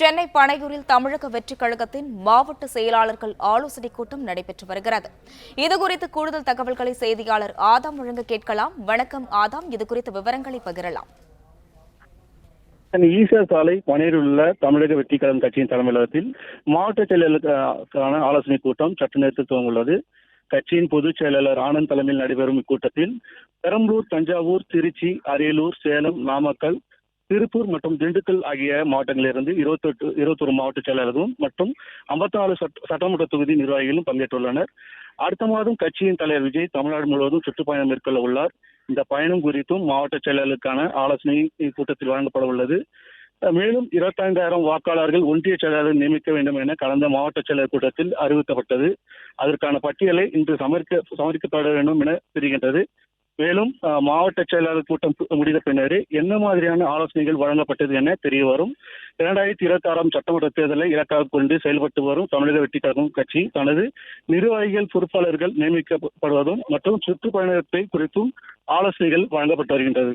சென்னை பனையூரில் தமிழக வெற்றிக் கழகத்தின் மாவட்ட செயலாளர்கள் ஆலோசனைக் கூட்டம் நடைபெற்று வருகிறது. இதுகுறித்து கூடுதல் தகவல்களை செய்தியாளர் ஆதாம் வழங்க கேட்கலாம். வணக்கம் ஆதாம். இதுகுறித்த விவரங்களை பகிரலாம். சென்னை ஈசிஆர் சாலை பனையூரில் உள்ள தமிழக வெற்றிக் கழகம் கட்சியின் தலைமையகத்தில் மாவட்ட செயலாளர்களுக்கான ஆலோசனைக் கூட்டம் சற்று நேரத்தில் துவங்குள்ளது கட்சியின் பொதுச் செயலாளர் ஆனந்த் தலைமையில் நடைபெறும் இக்கூட்டத்தில் பெரம்பலூர் தஞ்சாவூர் திருச்சி அரியலூர் சேலம் நாமக்கல் திருப்பூர் மற்றும் திண்டுக்கல் ஆகிய மாவட்டங்களிலிருந்து இருபத்தெட்டு இருபத்தொரு மாவட்ட செயலாளர்களும் மற்றும் ஐம்பத்தி நாலு சட்டமன்ற தொகுதி நிர்வாகிகளும் பங்கேற்றுள்ளனர். அடுத்த மாதம் கட்சியின் தலைவர் விஜய் தமிழ்நாடு முழுவதும் சுற்றுப்பயணம் மேற்கொள்ள உள்ளார். இந்த பயணம் குறித்தும் மாவட்ட செயலாளருக்கான ஆலோசனை இக்கூட்டத்தில் வழங்கப்பட உள்ளது. மேலும் இருபத்தைந்தாயிரம் வாக்காளர்கள் ஒன்றிய செயலாளர் நியமிக்க வேண்டும் என கடந்த மாவட்ட செயலர் கூட்டத்தில் அறிவிக்கப்பட்டது அதற்கான பட்டியலை இன்று சமர்க்க சமர்ப்பிக்கப்பட வேண்டும் என தெரிகின்றது. மேலும் மாவட்ட செயலாளர் கூட்டம் முடிந்த பின்னரே என்ன மாதிரியான ஆலோசனைகள் வழங்கப்பட்டது என தெரிய வரும். இரண்டாயிரத்தி இருபத்தி ஆறாம் சட்டமன்ற தேர்தலை இலக்காக கொண்டு செயல்பட்டு வரும் தமிழக வெற்றி கழகம் கட்சி தனது நிர்வாகிகள் பொறுப்பாளர்கள் நியமிக்கப்படுவதும் மற்றும் சுற்றுப்பயணத்தை குறித்தும் ஆலோசனைகள் வழங்கப்பட்டு வருகின்றது.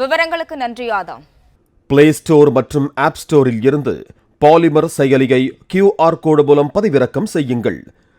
விவரங்களுக்கு நன்றி ஆதாம் பிளே ஸ்டோர் மற்றும் ஆப் ஸ்டோரில் இருந்து பாலிமர் செயலியை கியூஆர் கோடு மூலம் பதிவிறக்கம் செய்யுங்கள்.